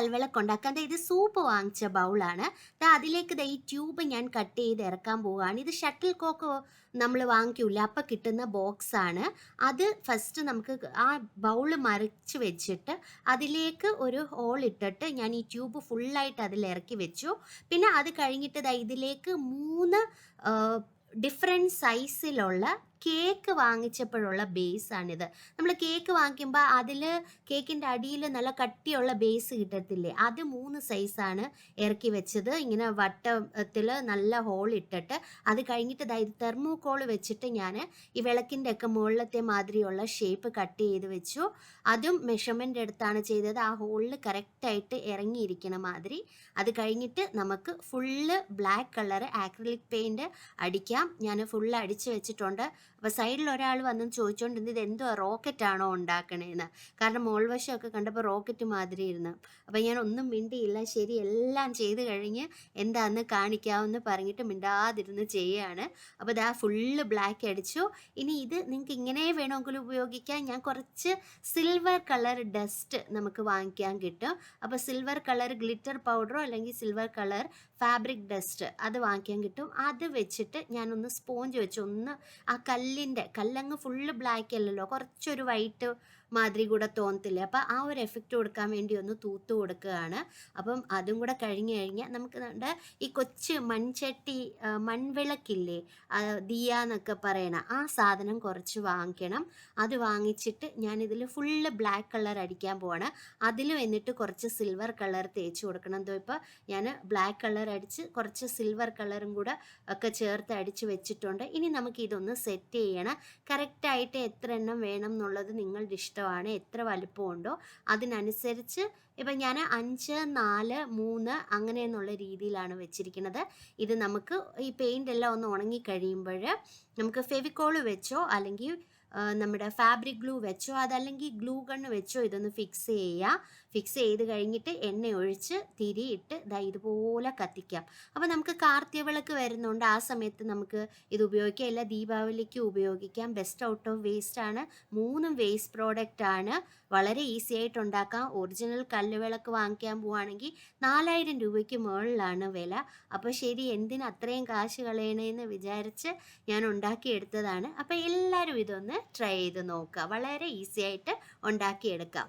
കൽവിളക്ക് ഉണ്ടാക്കാം ഇത് സൂപ്പ് വാങ്ങിച്ച ബൗളാണ്. അതിലേക്ക് ഈ ട്യൂബ് ഞാൻ കട്ട് ചെയ്ത് ഇറക്കാൻ പോവുകയാണ് ഇത് ഷട്ടിൽ കോക്ക് നമ്മൾ വാങ്ങിക്കൂല അപ്പം കിട്ടുന്ന ബോക്സ് ആണ് അത് ഫസ്റ്റ് നമുക്ക് ആ ബൗൾ മറിച്ച് വെച്ചിട്ട് അതിലേക്ക് ഒരു ഹോൾ ഇട്ടിട്ട് ഞാൻ ഈ ട്യൂബ് ഫുള്ളായിട്ട് അതിൽ ഇറക്കി വെച്ചു. പിന്നെ അത് കഴിഞ്ഞിട്ട് ഇതിലേക്ക് മൂന്ന് ഡിഫറെന്റ് സൈസിലുള്ള കേക്ക് വാങ്ങിച്ചപ്പോഴുള്ള ബേസാണിത്. നമ്മൾ കേക്ക് വാങ്ങിക്കുമ്പോൾ അതിൽ കേക്കിന്റെ അടിയിൽ നല്ല കട്ടിയുള്ള ബേസ് കിട്ടത്തില്ലേ? അത് മൂന്ന് സൈസാണ് ഇറക്കി വെച്ചത്. ഇങ്ങനെ വട്ടത്തിൽ നല്ല ഹോൾ ഇട്ടിട്ട് അത് കഴിഞ്ഞിട്ട് ഇത് തെർമോക്കോൾ വെച്ചിട്ട് ഞാൻ ഈ വിളക്കിന്റെ ഒക്കെ മുകളിലത്തെ മാതിരിയുള്ള ഷേപ്പ് കട്ട് ചെയ്ത് വെച്ചു. അതും മെഷർമെന്റ് എടുത്താണ് ചെയ്തത്. ആ ഹോളിൽ കറക്റ്റായിട്ട് ഇറങ്ങിയിരിക്കണ മാതിരി. അത് കഴിഞ്ഞിട്ട് നമുക്ക് full black colour acrylic paint അടിക്കാം. ഞാൻ ഫുള്ള് അടിച്ച് വെച്ചിട്ടുണ്ട്. അപ്പോൾ സൈഡിൽ ഒരാൾ വന്ന് ചോദിച്ചുകൊണ്ട് ഇതെന്തോ എന്തോ റോക്കറ്റ് ആണോ ഉണ്ടാക്കണേന്ന്. കാരണം മോൾവശമൊക്കെ കണ്ടപ്പോൾ റോക്കറ്റ് മാതിരി ഇരുന്നു അപ്പോൾ ഞാൻ ഒന്നും മിണ്ടിയില്ല ശരി എല്ലാം ചെയ്ത് കഴിഞ്ഞ് എന്താന്ന് കാണിക്കാമെന്ന് പറഞ്ഞിട്ട് മിണ്ടാതിരുന്ന് ചെയ്യുകയാണ് അപ്പോൾ ഇതാ ഫുള്ള് ബ്ലാക്ക് അടിച്ചു. ഇനി ഇത് നിങ്ങൾക്ക് ഇങ്ങനെ വേണമെങ്കിൽ ഉപയോഗിക്കാം. ഞാൻ കുറച്ച് സിൽവർ കളർ ഡസ്റ്റ് നമുക്ക് വാങ്ങിക്കാൻ കിട്ടും. അപ്പോൾ സിൽവർ കളർ ഗ്ലിറ്റർ പൗഡറോ അല്ലെങ്കിൽ സിൽവർ കളർ ഫാബ്രിക് ഡസ്റ്റ് അത് വാങ്ങിക്കാൻ കിട്ടും. അത് വെച്ചിട്ട് ഞാനൊന്ന് സ്പോഞ്ച് വെച്ച് ഒന്ന് ആ കല്ലിന്റെ കല്ലങ്ങ് ഫുള്ള് ബ്ലാക്ക് അല്ലല്ലോ കുറച്ചൊരു വൈറ്റ് മാതിരി കൂടെ തോന്നത്തില്ലേ? അപ്പോൾ ആ ഒരു എഫക്റ്റ് കൊടുക്കാൻ വേണ്ടി ഒന്ന് തൂത്ത് കൊടുക്കുകയാണ്. അപ്പം അതും കൂടെ കഴിഞ്ഞ് കഴിഞ്ഞാൽ നമുക്ക് ഈ കൊച്ച് മൺചട്ടി മൺവിളക്കില്ലേ ദിയ എന്നൊക്കെ പറയണ ആ സാധനം കുറച്ച് വാങ്ങിക്കണം. അത് വാങ്ങിച്ചിട്ട് ഞാനിതിൽ ഫുള്ള് ബ്ലാക്ക് കളർ അടിക്കാൻ പോവാണ്. അതിലും എന്നിട്ട് കുറച്ച് സിൽവർ കളർ തേച്ച് കൊടുക്കണം. എന്തോ ഇപ്പോൾ ഞാൻ ബ്ലാക്ക് കളർ അടിച്ച് കുറച്ച് സിൽവർ കളറും കൂടെ ഒക്കെ ചേർത്ത് അടിച്ച് വെച്ചിട്ടുണ്ട്. ഇനി നമുക്ക് ഇതൊന്ന് സെറ്റ് ചെയ്യണം. കറക്റ്റായിട്ട് എത്ര എണ്ണം വേണം എന്നുള്ളത് നിങ്ങളുടെ ഇഷ്ടമാണ് എത്ര വലുപ്പമുണ്ടോ അതിനനുസരിച്ച് ഇപ്പം ഞാൻ അഞ്ച് നാല് മൂന്ന് അങ്ങനെ എന്നുള്ള രീതിയിലാണ് വെച്ചിരിക്കുന്നത്. ഇത് നമുക്ക് ഈ പെയിന്റ് എല്ലാം ഒന്ന് ഉണങ്ങി കഴിയുമ്പോൾ നമുക്ക് ഫെവിക്കോൾ വെച്ചോ അല്ലെങ്കിൽ നമ്മുടെ ഫാബ്രിക് ഗ്ലൂ വെച്ചോ അതല്ലെങ്കിൽ ഗ്ലൂ ഗണ്ണ് വെച്ചോ ഇതൊന്ന് ഫിക്സ് ചെയ്യുക. ഫിക്സ് ചെയ്ത് കഴിഞ്ഞിട്ട് എണ്ണ ഒഴിച്ച് തിരിയിട്ട് ദാ ഇതുപോലെ കത്തിക്കാം. അപ്പോൾ നമുക്ക് കാർത്തിക വിളക്ക് വരുന്നുണ്ട്. ആ സമയത്ത് നമുക്ക് ഇത് ഉപയോഗിക്കാം. ഇല്ല ദീപാവലിക്ക് ഉപയോഗിക്കാം. ബെസ്റ്റ് ഔട്ട് ഓഫ് വേസ്റ്റ് ആണ്. മൂന്നും വേസ്റ്റ് പ്രോഡക്റ്റ് ആണ്. വളരെ ഈസി ആയിട്ട് ഉണ്ടാക്കാം. ഒറിജിനൽ കല്ലുവിളക്ക് വാങ്ങിക്കാൻ പോവുകയാണെങ്കിൽ നാലായിരം രൂപയ്ക്ക് മുകളിലാണ് വില. അപ്പോൾ ശരി എന്തിന് അത്രയും കാശ് കളയണേന്ന് വിചാരിച്ച് ഞാൻ ഉണ്ടാക്കിയെടുത്തതാണ്. അപ്പോൾ എല്ലാവരും ഇതൊന്ന് ട്രൈ ചെയ്ത് നോക്കുക. വളരെ ഈസി ആയിട്ട് ഉണ്ടാക്കിയെടുക്കാം.